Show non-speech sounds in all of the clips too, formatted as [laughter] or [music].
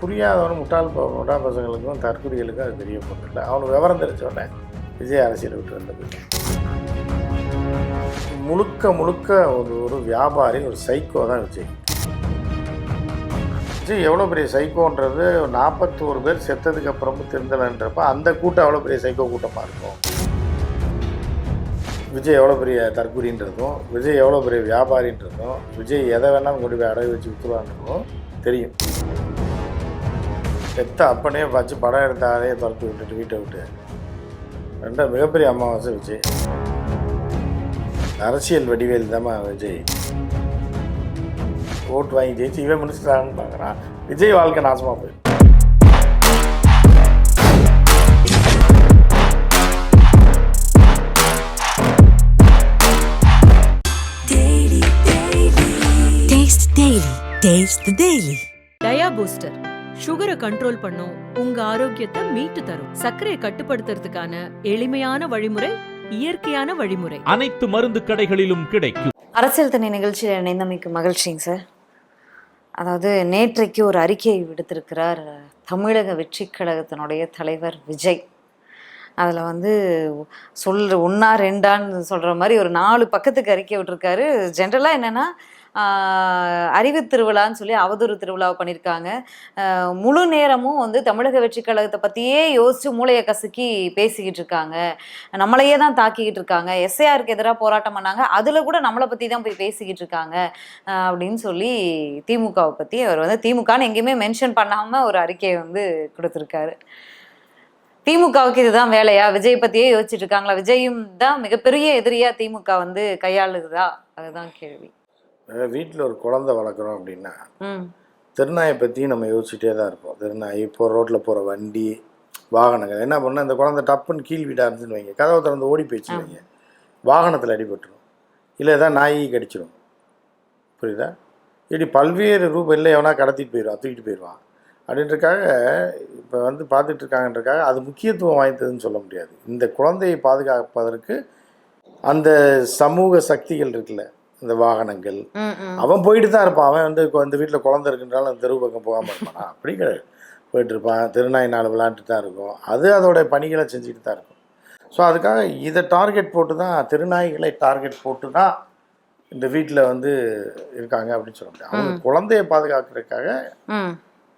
புரியாதவனும் முட்டாள் முட்டா பசங்களுக்கும் தற்குறிகளுக்கும் அது தெரிய போகிறதில்ல அவனுக்கு விவரம் தெரிஞ்ச விஜய் அரசியலை விட்டு வந்தது. முழுக்க முழுக்க ஒரு ஒரு வியாபாரி ஒரு சைக்கோ தான் விஜய். விஜய் எவ்வளோ பெரிய சைக்கோன்றது நாற்பத்தோரு பேர் செத்ததுக்கு அப்புறமும் திருந்தலைன்றப்ப அந்த கூட்டம் எவ்வளோ பெரிய சைக்கோ கூட்டமாக இருக்கும்? விஜய் எவ்வளோ பெரிய தற்குறின்றதும் விஜய் எவ்வளோ பெரிய வியாபாரின்றதும் விஜய் எதை வேணாலும் கொண்டு போய் அடகு வச்சு விற்றுவான்றதும் தெரியும். பெத்த அப்பனே வச்சு படம் எடுத்தாலே துரத்து விட்டுட்டு வீட்டை விட்டு. ரெண்டா மிகப்பெரிய அமாவாசை விஜய். அரசியல் வடிவேல் தாம்மா விஜய். ஓட்டு வாங்கி ஜெயிச்சு இவன் மினிஸ்டராகனு பார்க்குறான். விஜய் வாழ்க்கை நாசமாக போயிடும். Daily. Taste the Daily. Dia booster சுகரை கண்ட்ரோல் பண்ணும் உங்க ஆரோக்கியத்தை மீட்டு தரும். சர்க்கரையை கட்டுப்படுத்துறதுக்கான எளிமையான வழிமுறை இயற்கையான வழிமுறை. அனைத்து மருந்து கடைகளிலும் கிடைக்கும். அரசியல் தனி நிகழ்ச்சியில் இணைந்தமைக்கு மகிழ்ச்சிங்க சார். அதாவது நேற்றைக்கு ஒரு அறிக்கையை விடுத்திருக்கிறார் தமிழக வெற்றிக் கழகத்தினுடைய தலைவர் விஜய். அதில் வந்து சொல் ஒன்றா ரெண்டான்னு சொல்கிற மாதிரி ஒரு நாலு பக்கத்துக்கு அறிக்கை விட்டுருக்காரு. ஜென்ரலாக என்னென்னா அறிவு திருவிழான்னு சொல்லி அவதூறு திருவிழாவை பண்ணியிருக்காங்க. முழு நேரமும் வந்து தமிழக வெற்றி கழகத்தை பற்றியே யோசித்து மூளையை கசுக்கி பேசிக்கிட்டு இருக்காங்க. நம்மளையே தான் தாக்கிக்கிட்டு இருக்காங்க. எஸ்ஐஆருக்கு எதிராக போராட்டம் பண்ணாங்க. அதில் கூட நம்மளை பற்றி தான் போய் பேசிக்கிட்டு இருக்காங்க. அப்படின்னு சொல்லி திமுகவை பற்றி அவர் வந்து திமுகன்னு எங்கேயுமே மென்ஷன் பண்ணாமல் ஒரு அறிக்கையை வந்து கொடுத்துருக்காரு. திமுகவுக்கு இதுதான் வேலையா? விஜய் பற்றியே யோசிச்சுட்டு இருக்காங்களா? விஜயும் தான் மிகப்பெரிய எதிரியா திமுக வந்து கையாளுதா? அதுதான் கேள்வி. வீட்டில் ஒரு குழந்தை வளர்க்குறோம் அப்படின்னா திருநாயை பற்றியும் நம்ம யோசிச்சுட்டே தான் இருப்போம். திருநாய் இப்போ ரோட்டில் போகிற வண்டி வாகனங்கள். என்ன பண்ண இந்த குழந்தை டப்புன்னு கீழ் வீடாக இருந்துச்சுன்னு வைங்க. கதவை திறந்து ஓடி போயிடுச்சு வைங்க. வாகனத்தில் அடிபட்டுரும். இல்லை ஏதாவது நாய் கடிச்சிடும் புரியுதா? இப்படி பல்வேறு ரூபம் இல்லை எவனா கடத்திட்டு போயிடுவான் தூக்கிட்டு போயிடுவான் அப்படின்றக்காக இப்போ வந்து பார்த்துட்டு இருக்காங்கன்றக்காக அது முக்கியத்துவம் வாய்ந்ததுன்னு சொல்ல முடியாது. இந்த குழந்தையை பாதுகாப்பதற்கு அந்த சமூக சக்திகள் இருக்குல்ல இந்த வாகனங்கள். அவன் போயிட்டு தான் இருப்பான். அவன் வந்து இந்த வீட்டில் குழந்தை இருக்குன்றாலும் அந்த தெருவு பக்கம் போகாமல் இருப்பானா? அப்படி கிடையாது. போயிட்டு இருப்பான். திருநாய் நாள் விளாண்டுட்டு தான் இருக்கும். அது அதோட பணிகளை செஞ்சுட்டு தான் இருக்கும். ஸோ அதுக்காக இதை டார்கெட் போட்டு தான் திருநாய்களை டார்கெட் போட்டு தான் இந்த வீட்டில் வந்து இருக்காங்க அப்படின்னு சொல்ல முடியாது அவங்க குழந்தைய பாதுகாக்கிறதுக்காக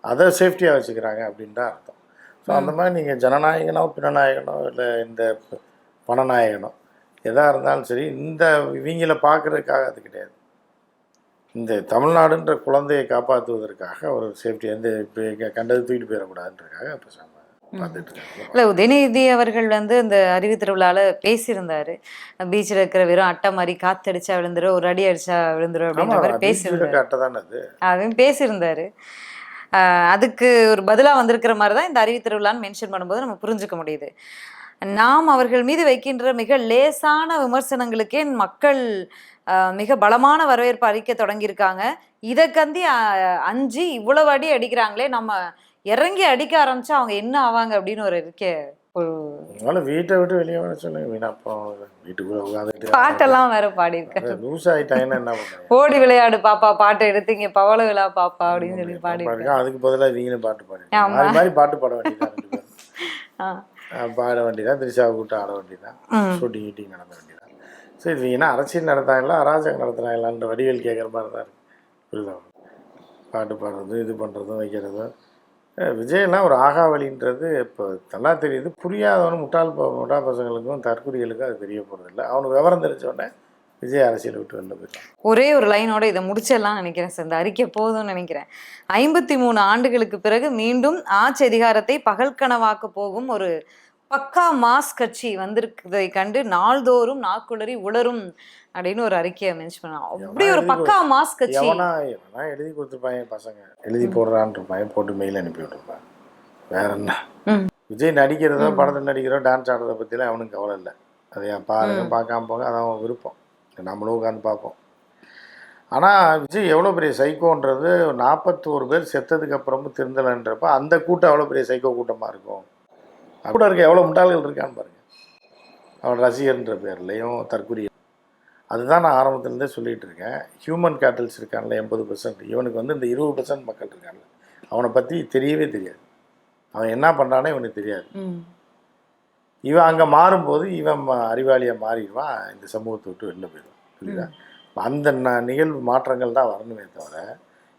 அதை சேஃப்டியாக வச்சுக்கிறாங்க அப்படின்னு தான் அர்த்தம். ஸோ அந்த மாதிரி நீங்கள் ஜனநாயகனோ பிணநாயகனோ இல்லை இந்த பணநாயகனோ எதாக இருந்தாலும் சரி இந்த இவங்கள பார்க்குறதுக்காக அது கிடையாது. இந்த தமிழ்நாடுன்ற குழந்தையை காப்பாற்றுவதற்காக ஒரு சேஃப்டி எந்த கண்டது தூக்கிட்டு பார்த்துட்டு இருக்காங்க இல்லை உதயநிதி அவர்கள் வந்து இந்த அறிவு திருவிழாவில் பேசியிருந்தாரு. பீச்சில் இருக்கிற வெறும் அட்டை மாதிரி காத்தடிச்சா விழுந்துரும் ஒரு அடி அடிச்சா விழுந்துரும் அப்படின்ற மாதிரி பேசியிருந்தாரு. அதுவும் பேசியிருந்தாரு. அதுக்கு ஒரு பதிலாக வந்திருக்கிற மாதிரி தான் இந்த அறிவு திருவிழான்னு மென்ஷன் பண்ணும்போது நம்ம புரிஞ்சுக்க முடியுது. நாம் அவர்கள் மீது வைக்கின்ற மிக லேசான விமர்சனங்களுக்கே மக்கள் மிக பலமான வரவேற்பு அளிக்க தொடங்கியிருக்காங்க. இதை கந்தி அஞ்சு இவ்வளவு அடி அடிக்கிறாங்களே நம்ம இறங்கி அடிக்க ஆரம்பிச்சா அவங்க என்ன ஆவாங்க அப்படின்னு ஒரு இருக்கே அதனால வீட்டை விட்டு வெளியே வர சொல்லுங்க வீணா அப்போ வீட்டுக்குள்ளே உட்காந்துட்டு [laughs] பாட்டெல்லாம் வேற பாடியிருக்காரு லூஸ் ஆகிட்டாங்கன்னா என்ன ஓடி விளையாடு பாப்பா பாட்டை எடுத்தீங்க பவள விழா பாப்பா அப்படின்னு சொல்லி பாடிருக்கான் அதுக்கு பதிலாக நீங்களும் பாட்டு பாடி. மாதிரி பாட்டு பாட வேண்டியதான் பாட வேண்டியதான் திரிஷாவை கூட்டு ஆட வேண்டியதான். ஷூட்டிங் கீட்டிங் நடத்த வேண்டியதான் சரி இது என்ன அரசியல் நடத்தாங்களா அராஜகம் நடத்துனாங்களான்ற வடிவேல் கேட்குற மாதிரி தான் இருக்கு. புரியுதா? பாட்டு பாடுறதும் இது பண்ணுறதும் வைக்கிறதும். விஜயெல்லாம் ஒரு ஆகாவலின்றது இப்போ நல்லா தெரியுது. புரியாதவனும் முட்டாள் முட்டா பசங்களுக்கும் தற்குறிகளுக்கும் அது தெரிய போகிறதில்ல அவனுக்கு விவரம் தெரிஞ்ச உடனே விஜய் அரசியலை விட்டு வெளில போயிட்டான். ஒரே ஒரு லைனோட இதை முடிச்சிடலாம் நினைக்கிறேன் சார் இந்த அறிக்கை போதும்னு நினைக்கிறேன். ஐம்பத்தி மூணு ஆண்டுகளுக்கு பிறகு மீண்டும் ஆட்சி அதிகாரத்தை பகல் கனவாக்க போகும் ஒரு பக்கா மாஸ் கட்சி வந்திருக்கிறதை கண்டு நாள்தோறும் நாக்குளறி உளரும் அப்படின்னு ஒரு அறிக்கையை மென்ஷன் பண்ணாங்க அப்படி ஒரு பக்கா மாஸ் கட்சி. எழுதி கொடுத்துருப்பாங்க பசங்க. எழுதி போடுறான்னு இருப்பாங்க போட்டு மெயில் அனுப்பி விட்டுருப்பாங்க வேற என்ன. விஜய் நடிக்கிறதோ படத்தில் நடிக்கிறோ டான்ஸ் ஆடுறத பற்றிலாம் அவனுக்கு கவலை இல்லை. அதை ஏன் பாருங்க பார்க்காம போங்க அது அவன் விருப்பம். நம்மளும் உட்காந்து பார்ப்போம். ஆனால் விஜய் எவ்வளோ பெரிய சைக்கோன்றது நாற்பத்தோரு பேர் செத்ததுக்கு அப்புறமும் திருந்தலைன்றப்ப அந்த கூட்டம் எவ்வளோ பெரிய சைக்கோ கூட்டமாக இருக்கும்? கூட இருக்க எவ்வளோ முட்டாள்கள் இருக்கான்னு பாருங்க. அவன் ரசிகர்ன்ற பேர்லேயும் தற்கொலை அதுதான் நான் ஆரம்பத்துலேருந்தே சொல்லிட்டு இருக்கேன். ஹியூமன் கேட்டல்ஸ் இருக்கான்ல எண்பது பர்சன்ட் இவனுக்கு வந்து இந்த இருபது பர்சன்ட் மக்கள் இருக்கான்ல. அவனை பற்றி தெரியவே தெரியாது. அவன் என்ன பண்ணுறானே இவனுக்கு தெரியாது. இவன் அங்கே மாறும்போது இவன் ம- அறிவாளியா மாறிடுவான். இந்த சமூகத்தை விட்டு வெளில போயிடுவான். புரியுதா? அந்த நிகழ்வு மாற்றங்கள் தான் வரணுமே தவிர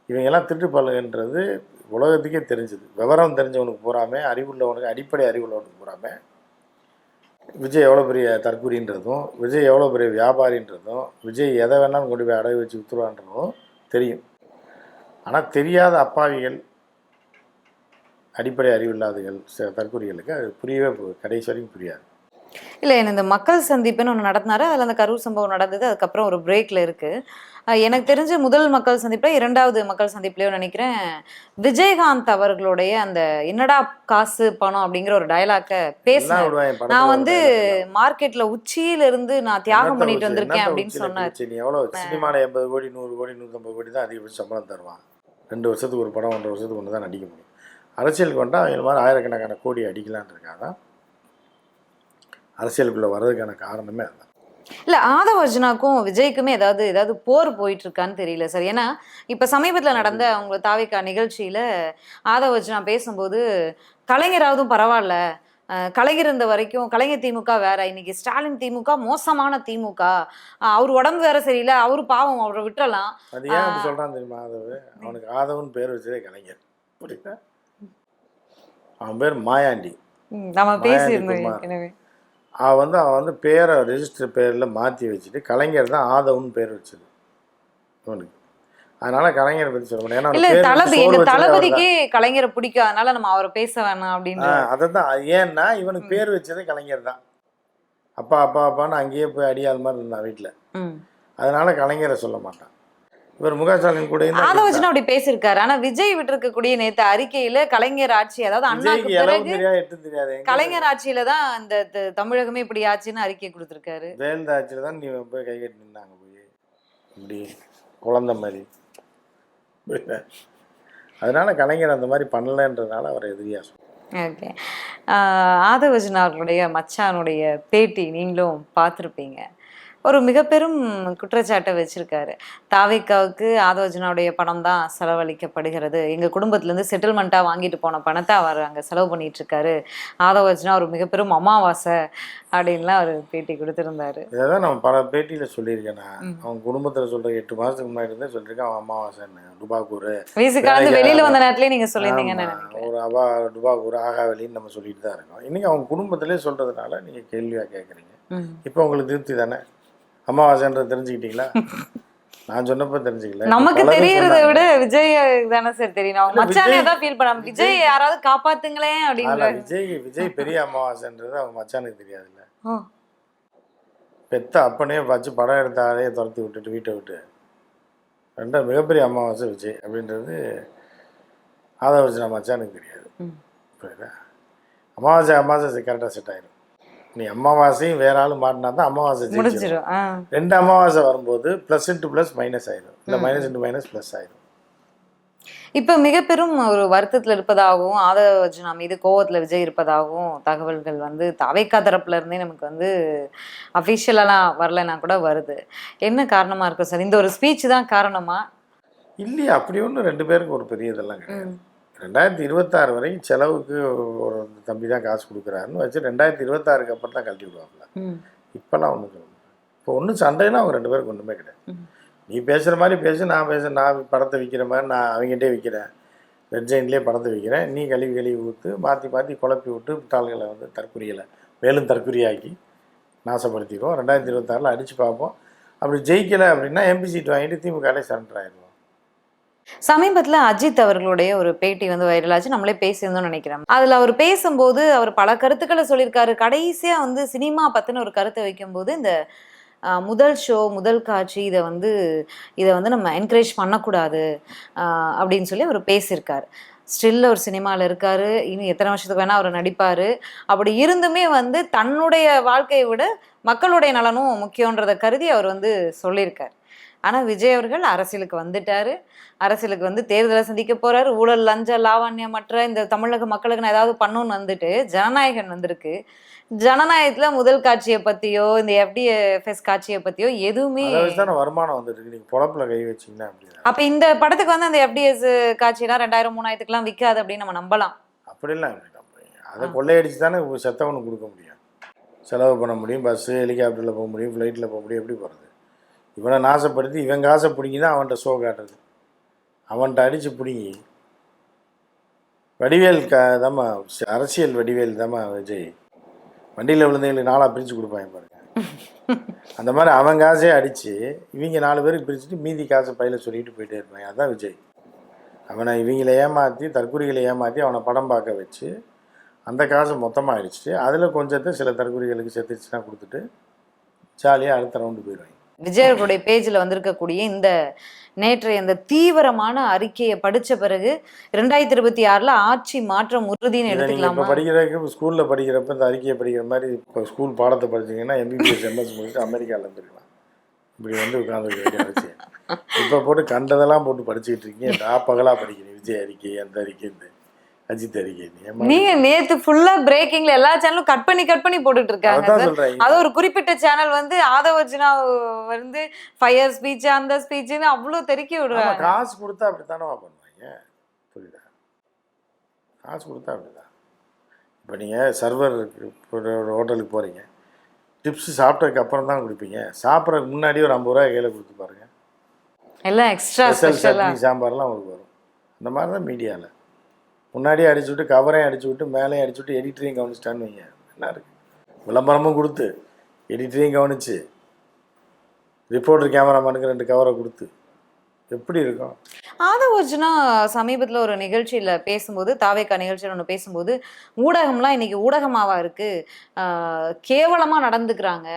இவங்கெல்லாம் திருட்டு பழகுன்றது உலகத்துக்கே தெரிஞ்சது. விவரம் தெரிஞ்சவனுக்கு பூராமே அறிவுள்ளவனுக்கு அடிப்படை அறிவுள்ளவனுக்கு பூராமே விஜய் எவ்வளோ பெரிய தற்கூரின்றதும் விஜய் எவ்வளோ பெரிய வியாபாரின்றதும் விஜய் எதை வேணாலும் கொண்டு போய் அடகு வச்சு வித்துருவான்றதும் தெரியும். ஆனால் தெரியாத அப்பாவிகள் அடிப்படை அறிவில்லாதகள் சில தற்கூரிகளுக்கு அது புரியவே கடைசி வரைக்கும் புரியாது. இல்லை இந்த மக்கள் சந்திப்புன்னு ஒன்று நடத்தினாரு. அதில் அந்த கரூர் சம்பவம் நடந்தது. அதுக்கப்புறம் ஒரு பிரேக்கில் இருக்குது எனக்கு தெரிஞ்ச முதல் மக்கள் சந்திப்பில் இரண்டாவது மக்கள் சந்திப்புலையோ நினைக்கிறேன் விஜயகாந்த் அவர்களுடைய அந்த என்னடா காசு பணம் அப்படிங்கிற ஒரு டயலாக்கை படத்துல நான் வந்து. மார்க்கெட்ல உச்சியில இருந்து நான் தியாகம் பண்ணிட்டு வந்திருக்கேன் அப்படின்னு சொன்னார். எவ்வளோ சினிமாவில் எண்பது கோடி நூறு கோடி நூற்றம்பது கோடி தான் அதிகபட்ச சம்பளம் தருவான். ரெண்டு வருஷத்துக்கு ஒரு படம் ஒன்றரை வருஷத்துக்கு ஒன்று தான் நடிக்க முடியும். அரசியலுக்கு வந்தால் அவங்க மாதிரி ஆயிரக்கணக்கான கோடி அடிக்கலான்னு இருக்காங்க அரசியலுக்குள்ளே வர்றதுக்கான காரணமே அதுதான். இல்ல ஆதவ அர்ஜுனாக்கும் விஜய்க்குமே ஏதாவது ஏதாவது போர் போயிட்டு இருக்கான்னு தெரியல சார். ஏன்னா இப்ப சமீபத்துல நடந்த அவங்க தாவிக்கா நிகழ்ச்சியில ஆதவ அர்ஜுனா பேசும்போது கலைஞராவதும் பரவாயில்ல. கலைஞர் இருந்த வரைக்கும் கலைஞர் திமுக வேற. இன்னைக்கு ஸ்டாலின் திமுக மோசமான திமுக. அவர் உடம்பு வேற சரியில்லை. அவரு பாவம் அவரை விட்டுறலாம். அது ஏன் சொல்கிறான் தெரியுமா ஆதவ்? அவனுக்கு ஆதவன் பேர் வச்சதே கலைஞர். புரியுதா? அவன் பேர் மாயாண்டி. நம்ம பேசியிருந்தோம் அவன் வந்து அவன் வந்து பேரை ரெஜிஸ்டர் பேரில் மாற்றி வச்சுட்டு கலைஞர் தான் ஆதவன் பேர் வச்சது இவனுக்கு. அதனால கலைஞரை பற்றி சொல்ல முடியும் ஏன்னா. தளபதிக்கே கலைஞரை பிடிக்கும் அதனால நம்ம அவரை பேச வேணாம் அப்படின்னு. அதை தான் ஏன்னா இவனுக்கு பேர் வச்சதே கலைஞர் தான். அப்பா அப்பா அப்பான்னு அங்கேயே போய் அடியாள் மாதிரி இருந்தான் வீட்டில். அதனால கலைஞரை சொல்ல மாட்டான். இவர் முக ஸ்டாலின் கூட ஆதவஜன் அப்படி பேசியிருக்காரு. ஆனா விஜய் விட்டிருக்கக்கூடிய நேத்து அறிக்கையில கலைஞர் ஆட்சி அதாவது அண்ணாக்கு பிறகு கலைஞர் ஆட்சியில தான் இந்த தமிழகமே இப்படி ஆச்சுன்னு அறிக்கை கொடுத்திருக்காரு. ஜெயலலிதா ஆட்சியில் தான் நீ போய் கை கட்டி நின்னாங்க போய். இப்படி குழந்த மாதிரி? அதனால கலைஞர் அந்த மாதிரி பண்ணலன்றதுனால அவர் எதிரியா. ஓகே. ஆதவஜன் அவர்களுடைய மச்சானுடைய பேட்டி நீங்களும் பார்த்துருப்பீங்க. ஒரு மிக பெரும் குற்றச்சாட்டை வச்சிருக்காரு. தாவிக்காவுக்கு ஆதவஜனாவுடைய பணம் தான் செலவழிக்கப்படுகிறது. எங்க குடும்பத்துல இருந்து செட்டில்மெண்ட்டா வாங்கிட்டு போன பணத்தை அவர் அங்க செலவு பண்ணிட்டு இருக்காரு ஆதவஜனா ஒரு மிக பெரும் அமாவாசை அப்படின்லாம் அவர் பேட்டி கொடுத்திருந்தாரு. இதை தான் நம்ம பல பேட்டியில் சொல்லியிருக்கேன் நான். அவன் குடும்பத்தில் சொல்கிற எட்டு மாதத்துக்கு முன்னாடி இருந்தே சொல்லியிருக்கேன் அவன் அமாவாசைன்னு டுபாக்கூர் வீசு கலந்து வெளியில வந்த நேரத்துலயே நீங்க சொல்லியிருந்தீங்கன்னு ஒரு அவா டுபாக்கூர் ஆகாவலின்னு நம்ம சொல்லிட்டு தான் இருக்கோம். இன்னைக்கு அவங்க குடும்பத்திலே சொல்கிறதுனால நீங்கள் கேள்வியாக கேட்குறீங்க. இப்போ உங்களுக்கு திருப்தி தானே? அமாவாசைன்றதை தெரிஞ்சுக்கிட்டீங்களா? நான் சொன்னப்போ தெரிஞ்சுக்கல. நமக்கு தெரியறத. விட விஜய் தானே சார் தெரியும். இல்ல, மச்சானே தான் ஃபீல் பண்ணாம விஜய் யாராவது காப்பாத்துங்களேன் அப்படின்னு விஜய் விஜய் பெரிய அமாவாசைன்றது அவங்க மச்சானுக்கு தெரியாதுல்ல. ஓ. பெத்த அப்பனே வச்சு படம் எடுத்த ஆளையே துரத்தி விட்டுட்டு வீட்டை விட்டு. ரெண்டாவது மிகப்பெரிய அமாவாசை விஜய் அப்படின்றது ஆதவர்ஜனா மச்சானுக்கு தெரியாது. புரியுதா? அமாவாசை அமாவாசை கரெக்டாக செட் ஆயிடும் நீ அமாவாசையும் வேற ஆள் மாட்டினா தான் அமாவாசை ஆ. ரெண்டு அமாவாசை வரும்போது ப்ளஸ் இன்ட்டு ப்ளஸ் மைனஸ் ஆயிடும் இல்லை மைனஸ் இன்ட்டு மைனஸ் ப்ளஸ் ஆயிடும் இப்ப மிக பெரும் ஒரு வருத்தத்துல இருப்பதாகவும் ஆதவர்ஜனா மீது கோவத்துல விஜய் இருப்பதாகவும் தகவல்கள் வந்து தவைக்கா தரப்புல இருந்தே நமக்கு வந்து அஃபிஷியலெல்லாம் வரலைன்னா கூட வருது. என்ன காரணமா இருக்கும் சார்? இந்த ஒரு ஸ்பீச் தான் காரணமா? இல்லையா அப்படி ஒன்றும் ரெண்டு பேருக்கு ஒரு பெரிய இதெல்லாம் கிடையாது ரெண்டாயிரத்தி இருபத்தாறு வரைக்கும் செலவுக்கு ஒரு தம்பி தான் காசு கொடுக்குறாருன்னு வச்சு ரெண்டாயிரத்தி இருபத்தாறுக்கு அப்புறம் தான் கழட்டி ம். இப்போல்லாம் ஒன்றும் இப்போ ஒன்றும் சண்டைனா அவங்க ரெண்டு பேருக்கு ஒன்றுமே கிடையாது. நீ பேசுகிற மாதிரி பேசு நான் பேச நான் படத்தை விற்கிற மாதிரி நான் அவங்ககிட்டே விற்கிறேன் ரெட் ஜெயின்லேயே படத்தை விற்கிறேன் நீ கழுவி கழுவி ஊற்று மாற்றி மாற்றி குழப்பி விட்டு முட்டாள்களை வந்து தற்குறிகளை மேலும் தற்குறியாக்கி நாசப்படுத்திடுவோம். ரெண்டாயிரத்தி இருபத்தாறில் அடித்து பார்ப்போம். அப்படி ஜெயிக்கலை அப்படின்னா எம்பி சீட் வாங்கிட்டு திமுகலே சரண்டர் ஆயிடுவோம். சமீபத்துல அஜித் அவர்களுடைய ஒரு பேட்டி வந்து வைரலாச்சு. நம்மளே பேசியிருந்தோம்னு நினைக்கிறேன். அதுல அவர் பேசும்போது அவர் பல கருத்துக்களை சொல்லியிருக்காரு. கடைசியா வந்து சினிமா பத்தின ஒரு கருத்தை வைக்கும்போது இந்த முதல் ஷோ முதல் காட்சி இதை வந்து இதை வந்து நம்ம என்கரேஜ் பண்ணக்கூடாது அப்படின்னு சொல்லி அவர் பேசியிருக்காரு. ஸ்டில் ஒரு சினிமாவில் இருக்காரு. இன்னும் எத்தனை வருஷத்துக்கு வேணால் அவர் நடிப்பார். அப்படி இருந்துமே வந்து தன்னுடைய வாழ்க்கையை விட மக்களுடைய நலனும் முக்கியன்றதை கருதி அவர் வந்து சொல்லியிருக்கார். ஆனால் விஜய் அவர்கள் அரசியலுக்கு வந்துட்டாரு. அரசியலுக்கு வந்து தேர்தலை சந்திக்க போறாரு. ஊழல் லஞ்ச லாவண்யம் மற்ற இந்த தமிழக மக்களுக்கு நான் ஏதாவது பண்ணணும்னு வந்துட்டு ஜனநாயகன் வந்திருக்கு. ஜனநாயகத்துல முதல் காட்சியை பத்தியோ இந்த எஃப்டிஎஃப்எஸ் காட்சியை பத்தியோ எதுவுமே வருமானம் வந்துட்டு நீங்கள் பொழப்பில் கை வச்சிங்கன்னா அப்ப இந்த படத்துக்கு வந்து அந்த எஃப்டிஎஸ் காட்சினா ரெண்டாயிரம் மூணாயிரத்துக்குலாம் விற்காது அப்படின்னு நம்ம நம்பலாம். அப்படிலாம் அதை கொள்ளையடிச்சு தானே செத்தவனுக்கு கொடுக்க முடியும். செலவு பண்ண முடியும். பஸ்ஸு ஹெலிகாப்டரில் போக முடியும். ஃப்ளைட்டில் போக முடியும். எப்படி போகிறது இவனை நாசப்படுத்தி இவன் காசை பிடிங்கி தான் அவன்கிட்ட ஷோ காட்டுறது. அவன்கிட்ட அடித்து பிடிங்கி. வடிவேல் க தாம்மா அரசியல் வடிவேல் தாம்மா விஜய். வண்டியில் விழுந்தவங்களுக்கு நாளாக பிரித்து கொடுப்பாங்க பாருங்க. அந்த மாதிரி அவன் காசே அடித்து இவங்க நாலு பேருக்கு பிரிச்சுட்டு மீதி காசை பையில சொல்லிட்டு போயிட்டே இருப்பாங்க. அதான் விஜய். அவனை இவங்களை ஏமாற்றி தற்கொலைகளை ஏமாற்றி அவனை படம் பார்க்க வச்சு அந்த காசை மொத்தமாக அடிச்சுட்டு அதில் கொஞ்சத்தை சில தற்கொலைகளுக்கு செத்துச்சுன்னா கொடுத்துட்டு ஜாலியாக அடுத்த ரவுண்டு போயிடுவாங்க. விஜய் அவர்களுடைய பேஜில் வந்திருக்கக்கூடிய இந்த நேற்றைய இந்த தீவிரமான அறிக்கையை படிச்ச பிறகு ரெண்டாயிரத்தி இருபத்தி ஆறுல ஆட்சி மாற்றம் இப்போ எடுத்துக்கலாமா? படிக்கிறதுக்கு ஸ்கூலில் படிக்கிறப்ப இந்த அறிக்கையை படிக்கிற மாதிரி இப்போ ஸ்கூல் பாடத்தை படிச்சீங்கன்னா எம்பிபிஎஸ் எம்எஸ் முடிச்சுட்டு அமெரிக்காவில் இருந்துருக்கலாம். இப்படி வந்து உட்காந்துருக்க இப்போ போட்டு கண்டதெல்லாம் போட்டு படிச்சுக்கிட்டு இருக்கீங்க. நான் பகலாக படிக்கிறேன் விஜய் அறிக்கை அந்த அறிக்கை இந்த அஜித் அறிக்கை நீங்க நேத்து ஃபுல்லா பிரேக்கிங்ல எல்லா சேனலும் கட் பண்ணி கட் பண்ணி போட்டுட்டு இருக்காங்க அது ஒரு குறிப்பிட்ட சேனல் வந்து ஆதவர்ஜினா வந்து ஃபயர் ஸ்பீச் அந்த ஸ்பீச்னு அவ்வளவு தெருக்கி விடுறாங்க. காசு கொடுத்தா அப்படித்தானவா பண்ணுவாங்க? புரியுதா? காசு கொடுத்தா அப்படிதான். இப்போ நீங்கள் சர்வர் ஒரு ஹோட்டலுக்கு போகிறீங்க டிப்ஸ் சாப்பிட்டதுக்கு அப்புறம் தான் கொடுப்பீங்க. சாப்பிட்றதுக்கு முன்னாடி ஒரு ஐம்பது ரூபா கையில் கொடுத்து பாருங்க. எல்லாம் எக்ஸ்ட்ரா ஸ்பெஷல் சட்னி சாம்பார்லாம் உங்களுக்கு வரும். அந்த மாதிரி தான் மீடியாவில் முன்னாடியே அடிச்சு விட்டு கவரையும் அடிச்சு விட்டு மேலேயும் அடிச்சு விட்டு எடிட்டரையும் கவனிச்சிட்டான்னு வைங்க. என்ன இருக்கு? விளம்பரமும் கொடுத்து எடிட்டரையும் கவனிச்சு ரிப்போர்ட்டர் கேமராமேனுக்கு ரெண்டு கவரை கொடுத்து எப்படி இருக்கும்? ஆதவர்ஜுனா சமீபத்துல ஒரு நிகழ்ச்சியில பேசும்போது தாவேக்கா நிகழ்ச்சியில் ஒன்று பேசும்போது ஊடகம்லாம் இன்னைக்கு ஊடகமாவா இருக்கு? ஆஹ் கேவலமா நடந்துக்கிறாங்க.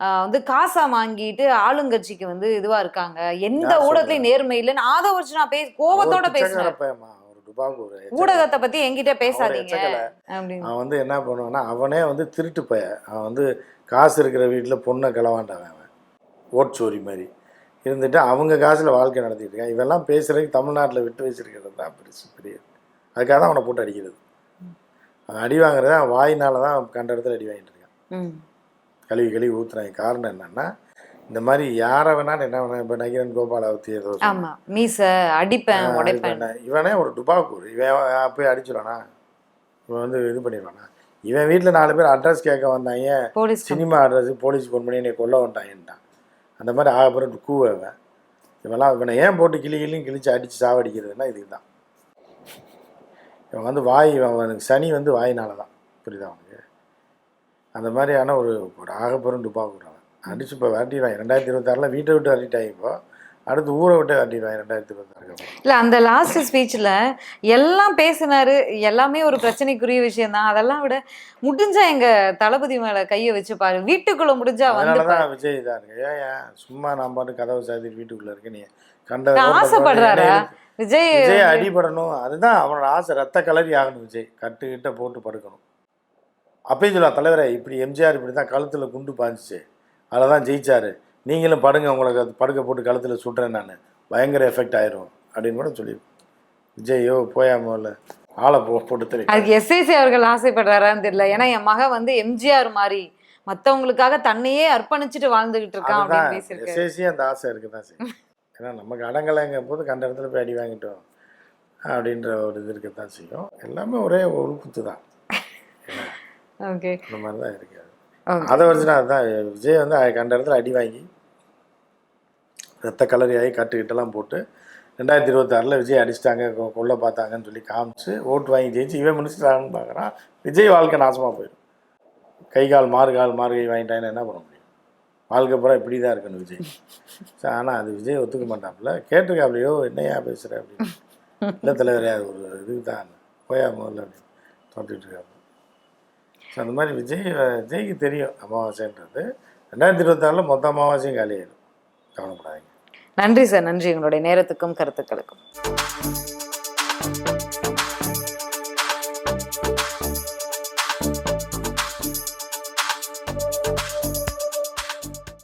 வந்து காசா வாங்கிட்டு ஆளுங்கட்சிக்கு வந்து இதுவா இருக்காங்க. எந்த ஊடகத்திலையும் நேர்மை இல்லைன்னு ஆதவர்ஜுனா பேச கோபத்தோட ஒரு பையன்மா, ஒரு. ஊடகத்தை பத்தி என்கிட்ட பேசாதீங்க அவன் வந்து என்ன பண்ணுவான்னா அவனே வந்து திருட்டு பைய அவன் வந்து காசு இருக்கிற வீட்டில் பொண்ணை களவாண்டவன் அவன். ஓட்சோரி மாதிரி. இருந்துட்டு அவங்க காசில் வாழ்க்கை நடத்திட்டு இருக்கான். இவெல்லாம் பேசுறதுக்கு தமிழ்நாட்டில் விட்டு வச்சிருக்கிறது தான் பெருசு பெரிய அதுக்காக தான் அவனை போட்டு அடிக்கிறது. அவன் அடி வாங்குறது வாயினால தான் கண்ட இடத்துல அடி வாங்கிட்டு இருக்கான். கழுவி கழுவி ஊத்துறாங்க காரணம் என்னன்னா இந்த மாதிரி யாரை வேணாலும் என்ன வேணா இப்போ நகிரன் கோபாலாவத்தி ஏதோ மீச அடிப்பேன் உடைப்பேன். இவனை- இவனே ஒரு டுபாக்கூர். இவன் போய் அடிச்சிடுவானா இவன் வந்து இது பண்ணிடுவானா? இவன் வீட்டில் நாலு பேர் அட்ரஸ் கேட்க வந்தாங்க police cinema address police phone பண்ணி என்னை கொல்ல வந்துட்டான்ட்டான். அந்த மாதிரி ஆகப்புறம் கூவன் இவெல்லாம் இவனை ஏன் போட்டு கிளி கிளியும் கிழிச்சு அடித்து சாவடிக்கிறதுனா இதுக்கு தான் இவன் வந்து வாய் அவனுக்கு சனி வந்து வாயினால தான் புரியுதா அவனுக்கு அந்த மாதிரியான ஒரு ஒரு ஆகப்பெரும் அவன். அடிச்சு இப்போ விரட்டிடுவான் ரெண்டாயிரத்தி இருபத்தாறில் வீட்டை விட்டு விரட்டிட்டாங்க இப்போ. அடுத்து ஊரை விட்டு விரட்டிடுவான் ரெண்டாயிரத்தி அப்புறம். இல்ல அந்த லாஸ்ட் ஸ்பீச்ல எல்லாம் பேசினாரு. எல்லாமே ஒரு பிரச்சனைக்குரிய விஷயம் தான் அதெல்லாம் விட முடிஞ்சா எங்க தளபதி மேல கைய வச்சு பாரு. வீட்டுக்குள்ள முடிஞ்சா அதனால. தான் விஜய் இதாக இருக்கு. ஏன் சும்மா நான் பாட்டு கதவை சாத்திட்டு வீட்டுக்குள்ளே இருக்க நீ கண்ட ஆசைப்படுறாரா? விஜய் விஜய் அடிபடணும். அதுதான் அவனோட ஆசை. ரத்த கலரி ஆகணும் விஜய். கட்டு கிட்ட போட்டு படுக்கணும். அப்பயும் சொல்லலாம் தலைவரே இப்படி எம்ஜிஆர் இப்படி தான் கழுத்தில் குண்டு பாஞ்சிச்சு. அதில் தான் ஜெயிச்சாரு. நீங்களும் படுங்க உங்களுக்கு அது படுக்க போட்டு கழுத்தில் சுட்டுறேன் நான். பயங்கர எஃபெக்ட் ஆயிரும் அப்படின்னு கூட சொல்லி விஜய்யோ போயா முதல்ல ஆளை போ போட்டு தெளி அதுக்கு எஸ்ஐசி அவர்கள் ஆசைப்படுறாரான்னு தெரியல. ஏன்னா என் மகன் வந்து எம்ஜிஆர் மாதிரி மத்தவங்களுக்காக தன்னையே அர்ப்பணிச்சுட்டு வாழ்ந்துகிட்டு இருக்கான் எஸ்ஏசி அந்த ஆசை இருக்க தான் செய்யும் [laughs] ஏன்னா நமக்கு அடங்கலைங்க போது கண்ட இடத்துல போய் அடி வாங்கிட்டோம் அப்படின்ற ஒரு இது இருக்கத்தான் செய்யும். எல்லாமே ஒரே குத்து தான் ஓகே அந்த மாதிரி தான் இருக்காது. அதை வச்சுனா அதுதான். விஜய் வந்து கண்ட இடத்துல அடி வாங்கி ரத்த கலரி ஆகி கட்டுக்கிட்டெல்லாம் போட்டு ரெண்டாயிரத்தி இருபத்தாறில் விஜய் அடிச்சிட்டாங்க கொள்ள பார்த்தாங்கன்னு சொல்லி காமிச்சு ஓட்டு வாங்கி ஜெயிச்சு இவன் மினிஸ்டர் பார்க்குறான். விஜய் வாழ்க்கை நாசமாக போயிடும். கை கால் மார்கால் மார்கை வாங்கிட்டாங்கன்னு என்ன பண்ண முடியும்? வாழ்க்கை பூரா இப்படி தான் இருக்கணும் விஜய். ஆனால் அது விஜய் ஒத்துக்க மாட்டாப்புல. கேட்டிருக்காப்லையோ என்னையா பேசுகிற அப்படின்னு. இல்லை தலைவரே அது ஒரு இதுக்கு தான் போயா முதல்ல அப்படின்னு தோட்டிட்டு இருக்காப்புல ஸோ அந்த மாதிரி விஜய் விஜய்க்கு தெரியும் அமாவாசைன்றது. ரெண்டாயிரத்தி இருபத்தாறில் மொத்த அமாவாசையும் காலியாயிடும். கவலைப்படாதீங்க. நன்றி சார். நன்றி. எங்களுடைய நேரத்துக்கும் கருத்துக்களுக்கும்.